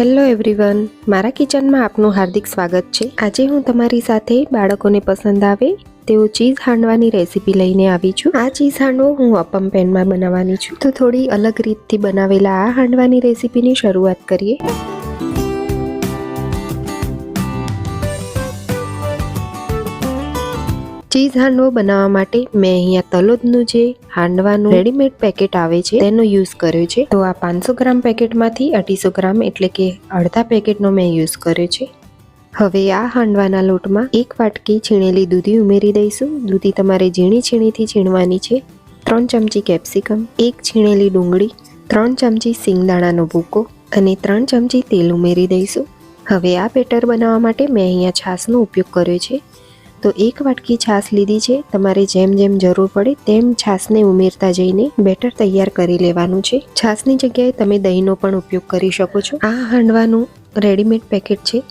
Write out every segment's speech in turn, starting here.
Hello everyone મારા કિચનમાં આપનું હાર્દિક સ્વાગત છે. આજે હું તમારી સાથે બાળકોને પસંદ આવે તેઓ ચીઝ હાંડવાની રેસીપી લઈને આવી છું. આ ચીઝ હાંડવો હું અપમ પેનમાં બનાવવાની છું. તો થોડી અલગ રીતથી બનાવેલા આ હાંડવાની રેસીપીની શરૂઆત કરીએ. ચીઝ હાંડવો બનાવવા માટે મેં અહીંયા તલોદનું જે હાંડવાનું રેડીમેડ પેકેટ આવે છે, તેનો યુઝ કર્યો છે. તો આ પાંચસો ગ્રામ પેકેટમાંથી અઢીસો ગ્રામ એટલે કે અડધા પેકેટનો મેં યુઝ કર્યો છે. હવે આ હાંડવાના લોટમાં એક વાટકી છીણેલી દૂધી ઉમેરી દઈશું. દૂધી તમારે ઝીણી છીણીથી છીણવાની છે. ત્રણ ચમચી કેપ્સિકમ, એક છીણેલી ડુંગળી, ત્રણ ચમચી સિંગદાણાનો ભૂકો અને ત્રણ ચમચી તેલ ઉમેરી દઈશું. હવે આ બેટર બનાવવા માટે મેં અહીંયા છાશનો ઉપયોગ કર્યો છે. તો એક વાટકી છાશ લીધી છે. તમારે જેમ જેમ જરૂર પડે તેમ છાશને ઉમેરતા જઈને બેટર તૈયાર કરી લેવાનું છે. છાશની જગ્યાએ તમે દહીંનો પણ ઉપયોગ કરી શકો છો. આ હાંડવાનું રેડીમેડ પેકેટ છે.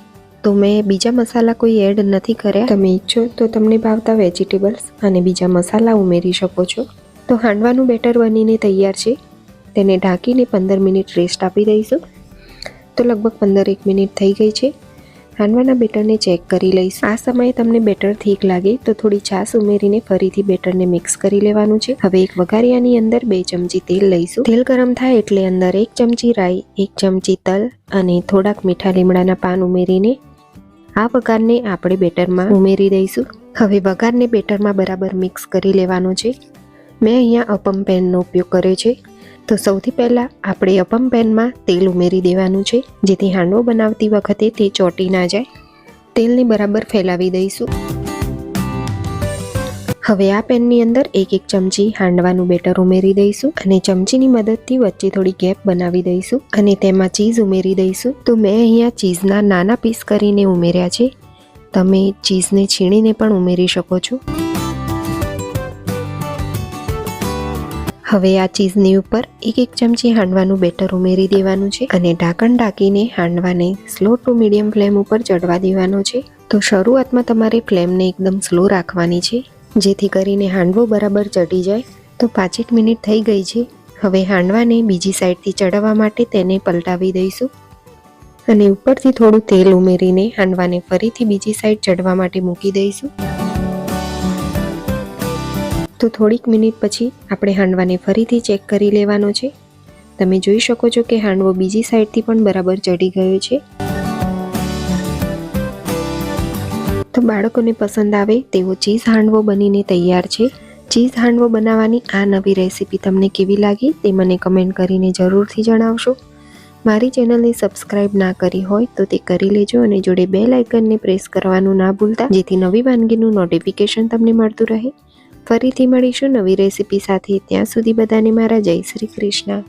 તો મેં બીજા મસાલા કોઈ એડ નથી કર્યા. તમે ઈચ્છો તો તમને ભાવતા વેજીટેબલ્સ અને બીજા મસાલા ઉમેરી શકો છો. તો હાંડવાનું બેટર બનીને તૈયાર છે. તેને ઢાંકીને પંદર મિનિટ રેસ્ટ આપી દઈશું. તો લગભગ પંદર એક મિનિટ થઈ ગઈ છે. હાંડવાના બેટરને ચેક કરી લઈશ. આ સમયે તમને બેટર ઠીક લાગે તો થોડી છાશ ઉમેરીને ફરીથી બેટરને મિક્સ કરી લેવાનું છે. હવે એક વઘારિયાની અંદર બે ચમચી તેલ લઈશું. તેલ ગરમ થાય એટલે અંદર એક ચમચી રાઈ, એક ચમચી તલ અને થોડાક મીઠા લીમડાના પાન ઉમેરીને આ વઘારને આપણે બેટરમાં ઉમેરી દઈશું. હવે વઘારને બેટરમાં બરાબર મિક્સ કરી લેવાનો છે. મેં અહીંયા અપમ પેનનો ઉપયોગ કર્યો છે. તો સૌથી પહેલાં આપણે અપમ પેનમાં તેલ ઉમેરી દેવાનું છે, જેથી હાંડવો બનાવતી વખતે તે ચોટી ના જાય. તેલને બરાબર ફેલાવી દઈશું. હવે આ પેનની અંદર એક એક ચમચી હાંડવાનું બેટર ઉમેરી દઈશું અને ચમચીની મદદથી વચ્ચે થોડી ગેપ બનાવી દઈશું અને તેમાં ચીઝ ઉમેરી દઈશું. તો મેં અહીંયા ચીઝના નાના પીસ કરીને ઉમેર્યા છે. તમે ચીઝને છીણીને પણ ઉમેરી શકો છો. હવે આ ચીઝની ઉપર એક એક ચમચી હાંડવાનું બેટર ઉમેરી દેવાનું છે અને ઢાંકણ ઢાંકીને હાંડવાને સ્લો ટુ મીડિયમ ફ્લેમ ઉપર ચડવા દેવાનો છે. તો શરૂઆતમાં તમારે ફ્લેમને એકદમ સ્લો રાખવાની છે. જેથી કરીને હાંડવો બરાબર ચડી જાય. તો પાંચેક મિનિટ થઈ ગઈ છે. હવે હાંડવાને બીજી સાઈડથી ચડાવવા માટે તેને પલટાવી દઈશું. અને ઉપરથી થોડું તેલ ઉમેરીને હાંડવાને ફરીથી બીજી સાઈડ ચડવા માટે મૂકી દઈશું. તો થોડીક મિનિટ પછી આપણે હાંડવાને ફરીથી ચેક કરી લેવાનો છે. તમે જોઈ શકો છો કે હાંડવો બીજી સાઈડથી પણ બરાબર ચડી ગયો છે. તો બાળકોને પસંદ આવે તેવો ચીઝ હાંડવો બનીને તૈયાર છે. ચીઝ હાંડવો બનાવવાની આ નવી રેસીપી તમને કેવી લાગી તે મને કમેન્ટ કરીને જરૂરથી જણાવશો. મારી ચેનલને સબસ્ક્રાઇબ ના કરી હોય તો તે કરી લેજો અને જોડે બે લાઇકનને પ્રેસ કરવાનું ના ભૂલતા, જેથી નવી વાનગીનું નોટિફિકેશન તમને મળતું રહે. ફરીથી મળીશું નવી રેસીપી સાથે. ત્યાં સુધી બધાને મારા જય શ્રી કૃષ્ણ.